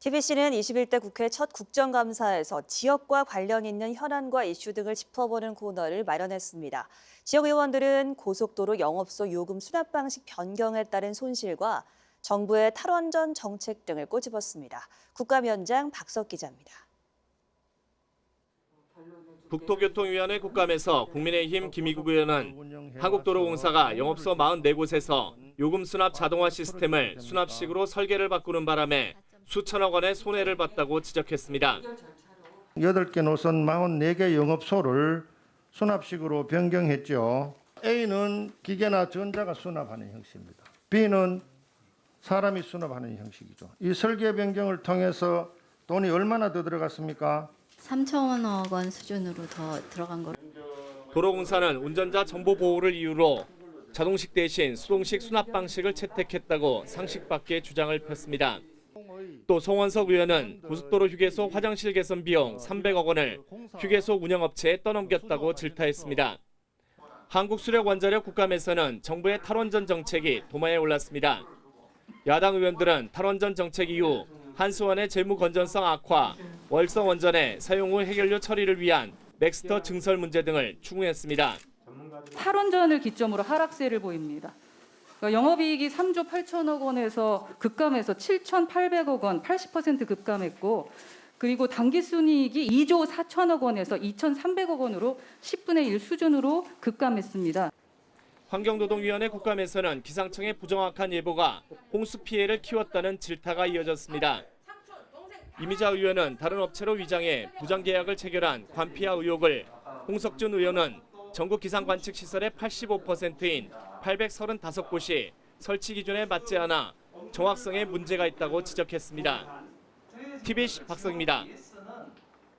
TBC는 21대 국회 첫 국정감사에서 지역과 관련 있는 현안과 이슈 등을 짚어보는 코너를 마련했습니다. 지역 의원들은 고속도로 영업소 요금 수납 방식 변경에 따른 손실과 정부의 탈원전 정책 등을 꼬집었습니다. 국감위원장 박석 기자입니다. 국토교통위원회 국감에서 국민의힘 김희국 의원은 한국도로공사가 영업소 44곳에서 요금 수납 자동화 시스템을 수납식으로 설계를 바꾸는 바람에 수천억 원의 손해를 봤다고 지적했습니다. 8개 노선 44개 영업소를 수납식으로 변경했죠. A는 기계나 전자가 수납하는 형식입니다. B는 사람이 수납하는 형식이죠. 이 설계 변경을 통해서 돈이 얼마나 더 들어갔습니까? 3천억 원 수준으로 더 들어간 거로 도로공사는 운전자 정보 보호를 이유로 자동식 대신 수동식 수납 방식을 채택했다고 상식밖에 주장을 폈습니다. 또 송원석 의원은 고속도로 휴게소 화장실 개선 비용 300억 원을 휴게소 운영업체에 떠넘겼다고 질타했습니다. 한국수력원자력 국감에서는 정부의 탈원전 정책이 도마에 올랐습니다. 야당 의원들은 탈원전 정책 이후 한수원의 재무 건전성 악화, 월성 원전의 사용 후 해결료 처리를 위한 넥스터 증설 문제 등을 추궁했습니다. 탈원전을 기점으로 하락세를 보입니다. 그러니까 영업이익이 3조 8천억 원에서 급감해서 7,800억 원, 80% 급감했고 그리고 당기순이익이 2조 4천억 원에서 2,300억 원으로 10분의 1 수준으로 급감했습니다. 환경노동위원회 국감에서는 기상청의 부정확한 예보가 홍수 피해를 키웠다는 질타가 이어졌습니다. 이미자 의원은 다른 업체로 위장해 부정 계약을 체결한 관피아 의혹을 홍석준 의원은 전국 기상 관측 시설의 85%인 835곳이 설치 기준에 맞지 않아 정확성에 문제가 있다고 지적했습니다. TBC 박성입니다.